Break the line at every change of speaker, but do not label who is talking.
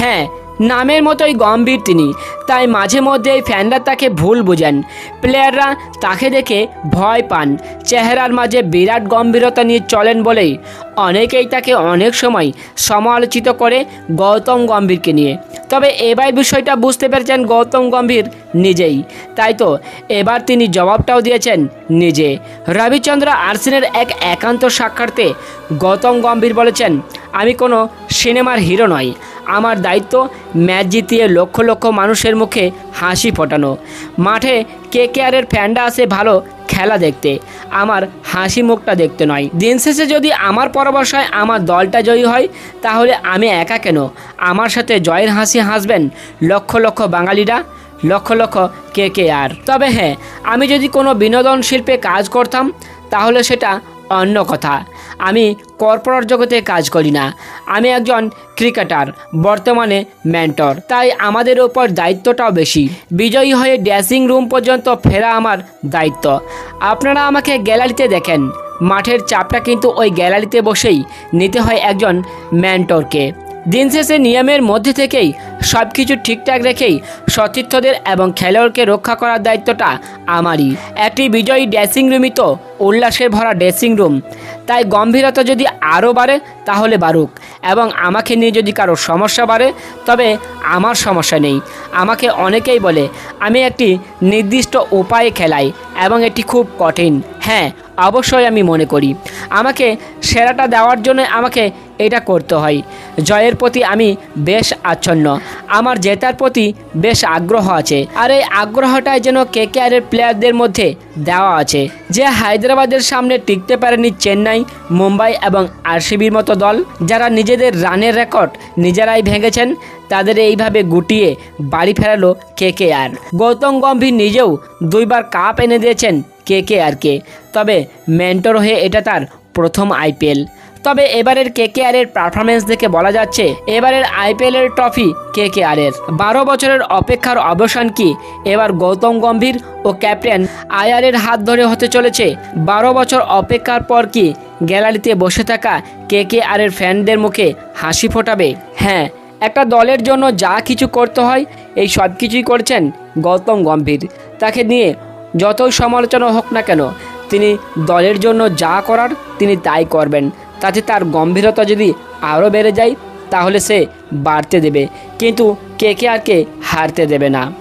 হ্যাঁ নামের মতোই গম্ভীর তিনি। তাই মাঝে মধ্যে এই ফ্যানরা তাকে ভুল বোঝেন। প্লেয়াররা তাকে দেখে ভয় পান। চেহারার মাঝে বিরাট গম্ভীরতা নিয়ে চলেন বলেই অনেকেই তাকে অনেক সময় সমালোচিত করে গৌতম গম্ভীরকে নিয়ে। তবে এবার বিষয়টা বুঝতে পেরেছেন গৌতম গম্ভীর নিজেই। তাই তো, এবার তিনি জবাবটাও দিয়েছেন নিজে। রবিচন্দ্র আরসিনের এক একান্ত সাক্ষাৎতে গৌতম গম্ভীর বলেছেন, আমি কোনো সিনেমার হিরো নয়। আমার দায়িত্ব ম্যাচ জিতিয়ে লক্ষ লক্ষ মানুষের মুখে হাসি ফোটানো। মাঠে কে কে আরের ফ্যানরা আসে ভালো খেলা দেখতে, আমার হাসি মুখটা দেখতে নয়। দিন শেষে যদি আমার পরামর্শায় আমার দলটা জয়ী হয়, তাহলে আমি একা কেন? আমার সাথে জয়ের হাসি হাসবেন লক্ষ লক্ষ বাঙালিরা, লক্ষ লক্ষ কে কে আর তবে হ্যাঁ আমি যদি কোনো বিনোদন শিল্পে কাজ করতাম, তাহলে সেটা অন্য কথা। আমি কর্পোরেট জগতে কাজ করি না। আমি একজন ক্রিকেটার, বর্তমানে মেন্টর। তাই আমাদের ওপর দায়িত্বটাও বেশি। বিজয়ী হয়ে ড্রেসিং রুম পর্যন্ত ফেরা আমার দায়িত্ব। আপনারা আমাকে গ্যালারিতে দেখেন। মাঠের চাপটা কিন্তু ওই গ্যালারিতে বসেই নিতে হয় একজন মেন্টরকে। দিন শেষে নিয়মের মধ্যে থেকেই সব কিছু ঠিকঠাক রেখেই সতীর্থদের এবং খেলোয়াড়কে রক্ষা করার দায়িত্বটা আমারই। একটি বিজয়ী ড্রেসিং রুমই তো উল্লাসে ভরা ড্রেসিং রুম তাই গম্ভীরতা যদি আরও বাড়ে, তাহলে বাড়ুক। এবং আমাকে নিয়ে যদি কারও সমস্যা বাড়ে, তবে আমার সমস্যা নেই। আমাকে অনেকেই বলে, আমি একটি নির্দিষ্ট উপায়ে খেলাই এবং এটি খুব কঠিন। হ্যাঁ অবশ্যই আমি মনে করি। আমাকে সেরাটা দেওয়ার জন্য আমাকে এটা করতে হয়। জয়ের প্রতি আমি বেশ আচ্ছন্ন। আমার জেতার প্রতি বেশ আগ্রহ আছে। আর এই আগ্রহটাই যেন কে কে আরের প্লেয়ারদের মধ্যে দেওয়া আছে। যে হায়দ্রাবাদের সামনে টিকতে পারেনি চেন্নাই, মুম্বাই এবং আরসিবির মতো দল। যারা নিজেদের রানের রেকর্ড নিজেরাই ভেঙেছেন, তাদের এইভাবে গুটিয়ে বাড়ি ফেরালো কে কে আর গৌতম গম্ভীর নিজেও দুইবার কাপ এনে দিয়েছেন কে কে আরকে তবে মেন্টর হয়ে এটা তার প্রথম আইপিএল। তবে এবারের কে কে আরের পারফরমেন্স দেখে বলা যাচ্ছে, এবারের আইপিএলের ট্রফি কে কে আরের বারো বছরের অপেক্ষার অবসান কি এবার গৌতম গম্ভীর ও ক্যাপ্টেন আয়ারের হাত ধরে হতে চলেছে? বারো বছর অপেক্ষার পর কি গ্যালারিতে বসে থাকা কে কে আরের ফ্যানদের মুখে হাসি ফোটাবে? হ্যাঁ একটা দলের জন্য যা কিছু করতে হয়, এই সব কিছুই করছেন গৌতম গম্ভীর। তাকে নিয়ে যতই সমালোচনা হোক না কেন, তিনি দলের জন্য যা করার তিনি তাই করবেন। তাতে তার গম্ভীরতা যদি আরও বেড়ে যায়, তাহলে সে বাড়তে দেবে, কিন্তু কে কে আর কে হারতে দেবে না।